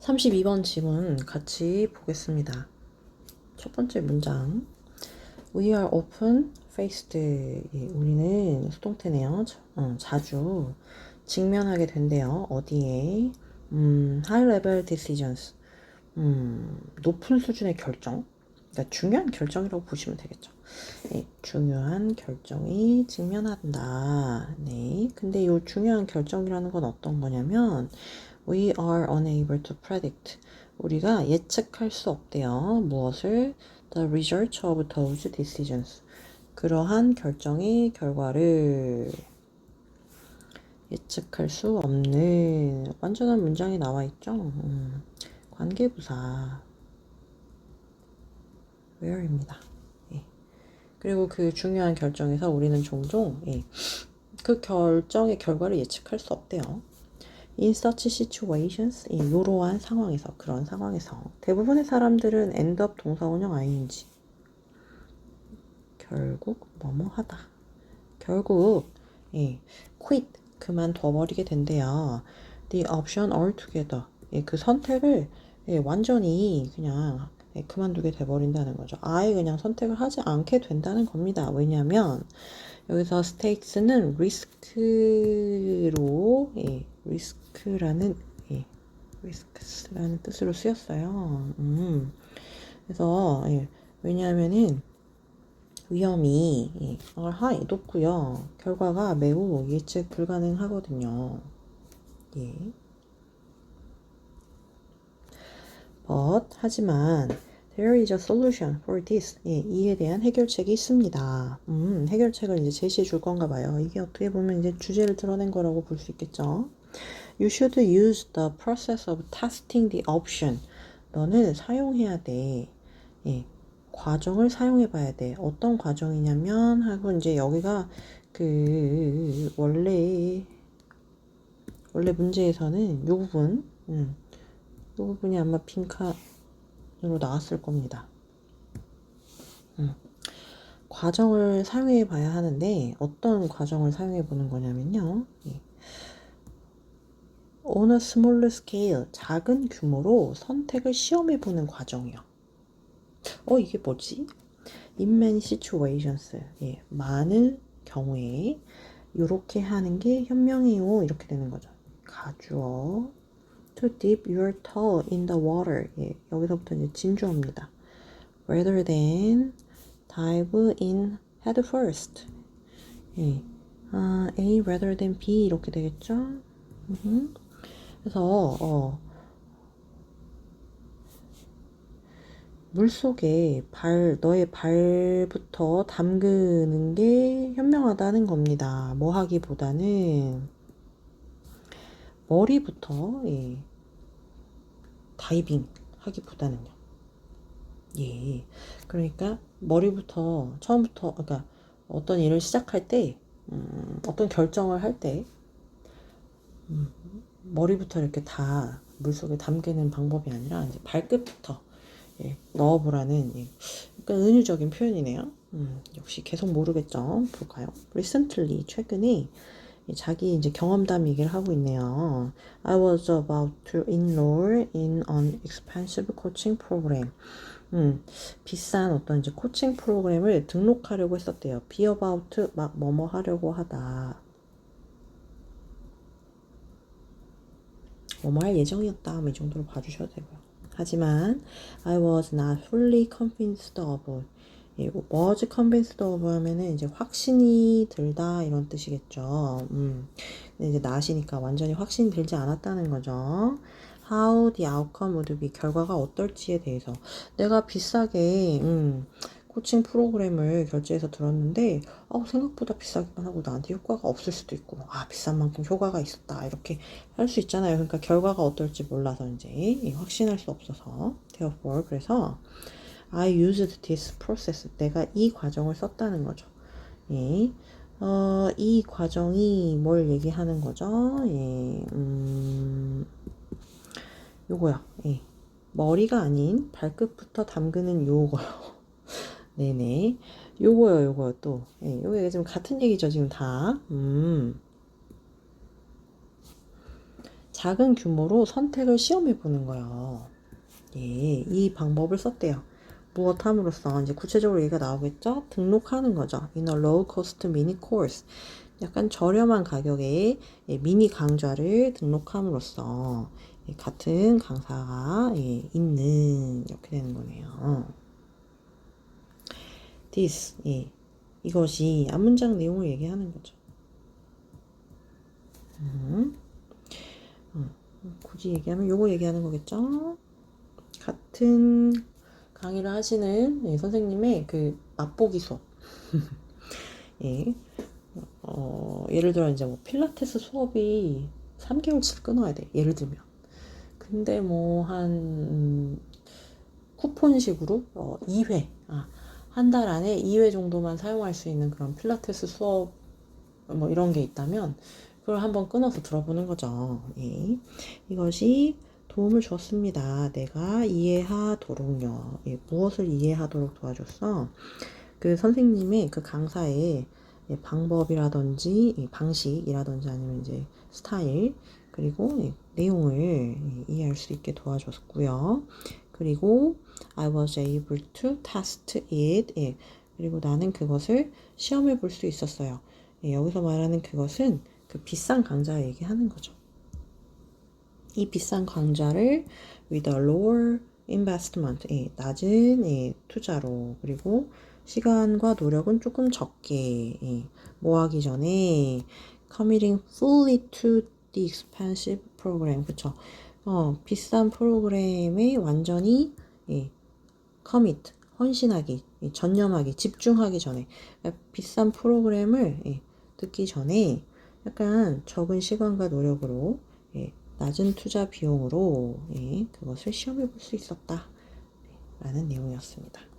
32번 지문 같이 보겠습니다. 첫 번째 문장. We are often faced. 예, 우리는 수동태네요. 자, 어, 자주 직면하게 된대요. 어디에? 음, high level decisions. 음, 높은 수준의 결정. 그러니까 중요한 결정이라고 보시면 되겠죠. 네, 중요한 결정이 직면한다. 네. 근데 이 중요한 결정이라는 건 어떤 거냐면, we are unable to predict. 우리가 예측할 수 없대요. 무엇을? The result of those decisions. 그러한 결정의 결과를 예측할 수 없는 완전한 문장이 나와 있죠. 음, 관계부사 where입니다. 예. 그리고 그 중요한 결정에서 우리는 종종 예, 그 결정의 결과를 예측할 수 없대요. In such situations, 예, 이러한 상황에서 그런 상황에서 대부분의 사람들은 end up 동사원형 ing 결국 뭐뭐 하다. 결국 예, quit 그만둬버리게 된대요. The option altogether 예, 그 선택을 예, 완전히 그냥 예, 그만두게 돼버린다는 거죠. 아예 그냥 선택을 하지 않게 된다는 겁니다. 왜냐하면 여기서 stakes는 risk로 예, risk라는 예, risks라는 뜻으로 쓰였어요. 음, 그래서 예, 왜냐하면은 위험이 예, high 높고요. 결과가 매우 예측 불가능하거든요. 예. But 하지만 there is a solution for this. 예, 이에 대한 해결책이 있습니다. 음, 해결책을 이제 제시해 줄 건가 봐요. 이게 어떻게 보면 이제 주제를 드러낸 거라고 볼 수 있겠죠. You should use the process of testing the option. 너는 사용해야 돼. 예, 과정을 사용해 봐야 돼. 어떤 과정이냐면 하고 이제 여기가 그 원래 원래 문제에서는 이 부분 음, 이 부분이 아마 빈칸으로 나왔을 겁니다. 음. 과정을 사용해 봐야 하는데 어떤 과정을 사용해 보는 거냐면요. 예. On a small scale, 작은 규모로 선택을 시험해 보는 과정이요. 어, 이게 뭐지? In many situations, 예, 많은 경우에 이렇게 하는 게 현명해요. 이렇게 되는 거죠. 가주어 to dip your toe in the water. 예, 여기서부터 이제 진주어입니다. rather than dive in head first. 예, 아, A rather than B 이렇게 되겠죠? 그래서 어, 물속에 발, 너의 발부터 담그는 게 현명하다는 겁니다. 뭐 하기보다는 머리부터 예, 다이빙 하기보다는요. 예. 그러니까 머리부터 처음부터 그러니까 어떤 일을 시작할 때 음, 어떤 결정을 할때 음, 머리부터 이렇게 다 물속에 담기는 방법이 아니라 이제 발끝부터 예, 넣어보라는 예, 약간 은유적인 표현이네요. 음, 역시 계속 모르겠죠. 볼까요? Recently 최근에 자기 이제 경험담 얘기를 하고 있네요. I was about to enroll in an expensive coaching program. 음, 비싼 어떤 이제 코칭 프로그램을 등록하려고 했었대요. be about 막 뭐뭐 하려고 하다. 뭐뭐 할 예정이었다. 뭐이 정도로 봐주셔도 되고요. 하지만 I was not fully convinced of 예, was convinced of 하면은 이제 확신이 들다 이런 뜻이겠죠. 음. 근데 이제 not이니까 완전히 확신이 들지 않았다는 거죠. How the outcome would be 결과가 어떨지에 대해서 내가 비싸게 음, 코칭 프로그램을 결제해서 들었는데 어, 생각보다 비싸기만 하고 나한테 효과가 없을 수도 있고 아 비싼 만큼 효과가 있었다 이렇게 할 수 있잖아요. 그러니까 결과가 어떨지 몰라서 이제 확신할 수 없어서 therefore 그래서 I used this process. 내가 이 과정을 썼다는 거죠. 예. 어, 이 과정이 뭘 얘기하는 거죠? 예. 음, 요거요. 예. 머리가 아닌 발끝부터 담그는 요거요. 네네. 요거요, 요거요, 또. 예, 요게 지금 같은 얘기죠, 지금 다. 음. 작은 규모로 선택을 시험해 보는 거예요. 예, 이 방법을 썼대요. 무엇 함으로써 이제 구체적으로 얘기가 나오겠죠? 등록하는 거죠. A low cost mini course. 약간 저렴한 가격에 예, 미니 강좌를 등록함으로써 예, 같은 강사가 예, 있는 이렇게 되는 거네요. This 예, 이것이 앞문장 내용을 얘기하는 거죠. 음, 음, 굳이 얘기하면 요거 얘기하는 거겠죠? 같은 강의를 하시는 예, 선생님의 그 맛보기 수업. 예. 어, 예를 들어 이제 뭐 필라테스 수업이 3개월치 끊어야 돼. 예를 들면. 근데 뭐한 음, 쿠폰식으로 어, 2회, 아, 한 달 안에 2회 정도만 사용할 수 있는 그런 필라테스 수업 뭐 이런 게 있다면 그걸 한번 끊어서 들어보는 거죠. 예. 이것이 도움을 줬습니다. 내가 이해하도록요. 예, 무엇을 이해하도록 도와줬어? 그 선생님의 그 강사의 예, 방법이라든지 예, 방식이라든지 아니면 이제 스타일 그리고 예, 내용을 예, 이해할 수 있게 도와줬고요. 그리고 I was able to test it. 예, 그리고 나는 그것을 시험해 볼 수 있었어요. 예, 여기서 말하는 그것은 그 비싼 강좌 얘기하는 거죠. 이 비싼 강좌를 with a lower investment, 예, 낮은 예, 투자로 그리고 시간과 노력은 조금 적게 예, 모하기 전에 committing fully to the expensive program, 그쵸? 어, 비싼 프로그램에 완전히 예, commit, 헌신하기, 예, 전념하기, 집중하기 전에 그러니까 비싼 프로그램을 예, 듣기 전에 약간 적은 시간과 노력으로 예, 낮은 투자 비용으로 예, 그것을 시험해 볼 수 있었다. 네, 라는 내용이었습니다.